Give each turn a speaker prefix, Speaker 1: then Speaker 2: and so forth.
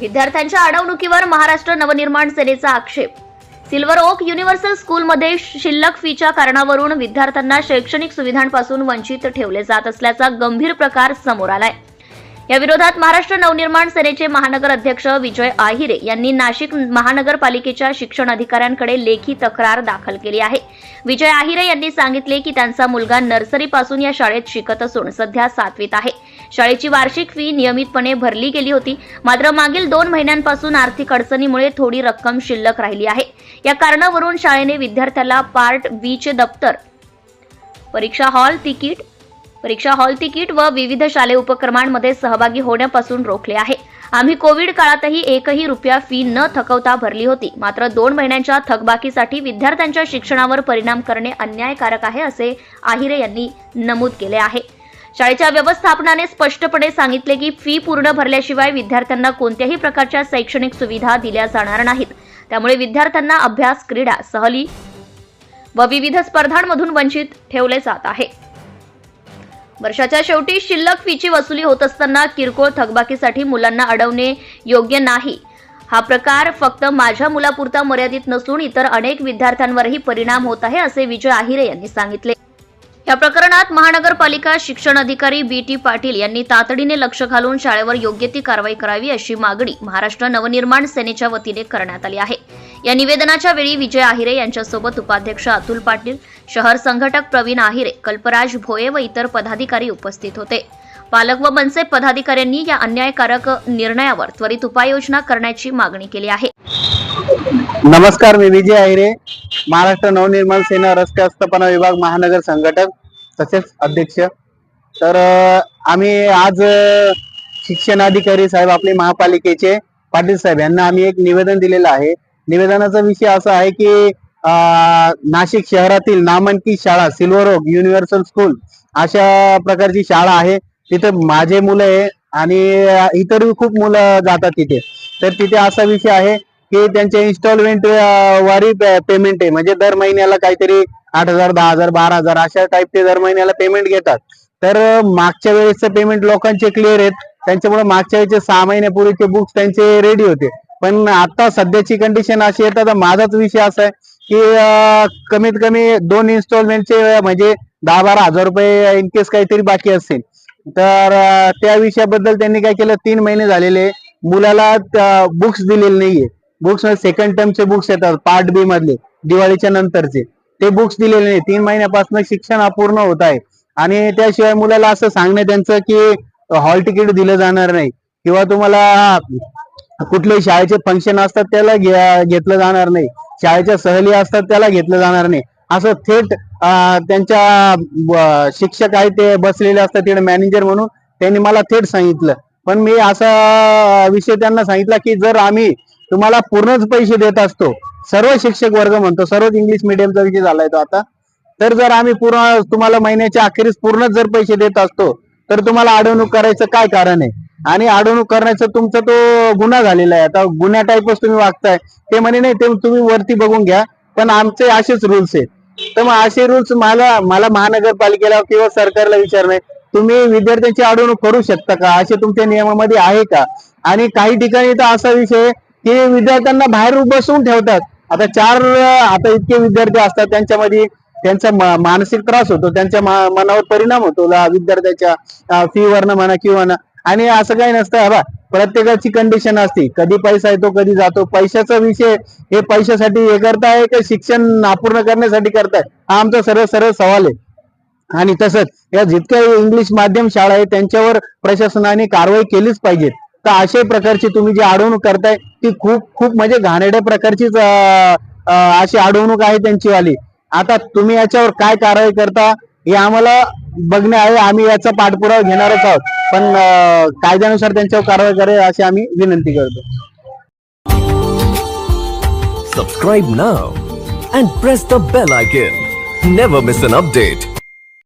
Speaker 1: विद्यार्थ्यांच्या अडवणुकीवर महाराष्ट्र नवनिर्माण सेनेचा आक्षेप. सिल्वर ओक युनिव्हर्सल स्कूलमध्ये शिल्लक फीच्या कारणावरून विद्यार्थ्यांना शैक्षणिक सुविधांपासून वंचित ठेवले जात असल्याचा गंभीर प्रकार समोर आलाय. या विरोधात महाराष्ट्र नवनिर्माण सेनेचे महानगर अध्यक्ष विजय आहिरे यांनी नाशिक महानगरपालिकेच्या शिक्षण अधिकाऱ्यांकडे लेखी तक्रार दाखल केली आहे. विजय आहिरे यांनी सांगितले की त्यांचा मुलगा नर्सरीपासून या शाळेत शिकत असून सध्या सातवीत आहे. शाळेची वार्षिक फी नियमितपणे भरली गेली होती. मात्र मागील दोन महिन्यांपासून आर्थिक अडचणीमुळे थोडी रक्कम शिल्लक राहिली आहे. या कारणावरून शाळेने विद्यार्थ्याला पार्ट बीचे दप्तर परीक्षा हॉल तिकीट परीक्षा हॉल तिकीट व विविध शालेय उपक्रमांमध्ये सहभागी होण्यापासून रोखले आहे. आम्ही कोविड काळातही एकही रुपया फी न थकवता भरली होती. मात्र दोन महिन्यांच्या थकबाकीसाठी विद्यार्थ्यांच्या शिक्षणावर परिणाम करणे अन्यायकारक आहे असे आहिरे यांनी नमूद केले आहे. शाळेच्या व्यवस्थापनाने स्पष्टपणे सांगितले की फी पूर्ण भरल्याशिवाय विद्यार्थ्यांना कोणत्याही प्रकारच्या शैक्षणिक सुविधा दिल्या जाणार नाहीत. त्यामुळे विद्यार्थ्यांना अभ्यास क्रीडा सहली व विविध स्पर्धांमधून वंचित ठेवले जात आहे. वर्षाच्या शेवटी शिल्लक फीची वसुली होत असताना किरकोळ थकबाकीसाठी मुलांना अडवणे योग्य नाही. हा प्रकार फक्त माझ्या मुलापुरता मर्यादित नसून इतर अनेक विद्यार्थ्यांवरही परिणाम होत आहे असे विजय आहिरे यांनी सांगितले. या प्रकरणात महानगरपालिका शिक्षण अधिकारी बी टी पाटील यांनी तातडीने लक्ष घालून शाळेवर योग्य ती कारवाई करावी अशी मागणी महाराष्ट्र नवनिर्माण सेनेच्या वतीने करण्यात आली आहे. या निवेदनाच्या वेळी विजय आहिरे यांच्यासोबत उपाध्यक्ष अतुल पाटील शहर संघटक प्रवीण आहिरे कल्पराज भोये व इतर पदाधिकारी उपस्थित होते. पालक व मनसे पदाधिकाऱ्यांनी या अन्यायकारक निर्णयावर त्वरित उपाययोजना करण्याची मागणी केली आहे.
Speaker 2: नमस्कार मी विजय आहिरे महाराष्ट्र नवनिर्माण सेना रस्ते आस्थापना विभाग महानगर संघटक तसेच अध्यक्ष. तर आम्ही आज शिक्षणाधिकारी साहेब आपले महापालिकेचे पाटील साहेब यांना आम्ही एक निवेदन दिलेलं आहे. निवेदनाचा विषय असा आहे की नाशिक शहरातील नामांकित शाळा सिल्वर ओक युनिव्हर्सल स्कूल अशा प्रकारची शाळा आहे. तिथे माझे मुलं आहे आणि इतरही खूप मुलं जातात तिथे. तर तिथे असा विषय आहे की त्यांचे इन्स्टॉलमेंट वारी पेमेंट आहे. म्हणजे दर महिन्याला काहीतरी आठ हजार दहा हजार बारा हजार अशा टाईप ते दर महिन्याला पेमेंट घेतात. तर मागच्या वेळेसचं पेमेंट लोकांचे क्लिअर आहेत. त्यांच्यामुळे मागच्या वेळेचे सहा महिन्यापूर्वीचे बुक्स त्यांचे रेडी होते. पण आता सध्याची कंडिशन अशी आहे तर माझाच विषय असा आहे की कमीत कमी दोन इन्स्टॉलमेंटचे म्हणजे दहा बारा हजार रुपये इनकेस काहीतरी बाकी असेल. तर त्या विषयाबद्दल त्यांनी काय केलं तीन महिने झालेले मुलाला बुक्स दिलेले नाहीये. बुक्स सेकंड टर्मचे बुक्स येतात पार्ट बी मधले दिवाळीच्या नंतरचे. ते बुक्स दिलेले नाही तीन महिन्यापासून शिक्षण अपूर्ण होत आहे. आणि त्याशिवाय मुलाला असं सांगणं त्यांचं की हॉल तिकीट दिलं जाणार नाही. किंवा तुम्हाला कुठलेही शाळेचे फंक्शन असतात त्याला घेतलं जाणार नाही. शाळेच्या सहली असतात त्याला घेतलं जाणार नाही. असं थेट त्यांच्या शिक्षक आहे ते बसलेले असतात तिकडे मॅनेजर म्हणून. त्यांनी मला थेट सांगितलं. पण मी असा विषय त्यांना सांगितला की जर आम्ही तुम्हाला पूर्णच पैसे देत असतो सर्व शिक्षक वर्ग म्हणतो सर्वच इंग्लिश मिडियमचा विषय झालाय तो आता तर जर आम्ही पूर्ण तुम्हाला महिन्याच्या अखेरीस पूर्णच जर पैसे देत असतो तर तुम्हाला अडवणूक करायचं काय कारण आहे? आणि अडवणूक करण्याचा तुमचा तो गुन्हा झालेला आहे. आता गुन्हा टाईपच तुम्ही वागताय. ते म्हणे नाही ते तुम्ही वरती बघून घ्या. पण आमचे असेच रूल्स आहेत. तर मग असे रूल्स मला मला महानगरपालिकेला किंवा सरकारला विचारणे तुम्ही विद्यार्थ्यांची अडवणूक करू शकता का? असे तुमच्या नियमामध्ये आहे का? आणि काही ठिकाणी तर असा विषय की विद्यार्थ्यांना बाहेर बसवून ठेवतात. आता चार आता इतके विद्यार्थी असतात त्यांच्यामध्ये त्यांचा मानसिक त्रास होतो त्यांच्या मनावर परिणाम होतो. विद्यार्थ्याच्या फी वरनं म्हणा किंवा ना आणि असं काही नसतं बा. प्रत्येकाची कंडिशन असते. कधी पैसा येतो कधी जातो. पैशाचा विषय हे पैशासाठी हे करताय का शिक्षण अपूर्ण करण्यासाठी करताय? हा आमचा सरळ सरळ सवाल आहे. आणि तसंच या जितक्या इंग्लिश माध्यम शाळा आहे त्यांच्यावर प्रशासनाने कारवाई केलीच पाहिजे. तर अशा प्रकारची तुम्ही जी अडवणूक करताय ती खूप खूप म्हणजे घाणेरड्या प्रकारचीच अशी अडवणूक आहे त्यांची वाली. आता तुम्ही याच्यावर काय कारवाई करता? हे आम्हाला बघणे आहे आम्ही याचा पाठपुरावा घेणारच आहोत. पण कायद्यानुसार त्यांच्यावर कारवाई करेल अशी आम्ही विनंती करतो.
Speaker 3: Subscribe now and press the bell icon never miss an update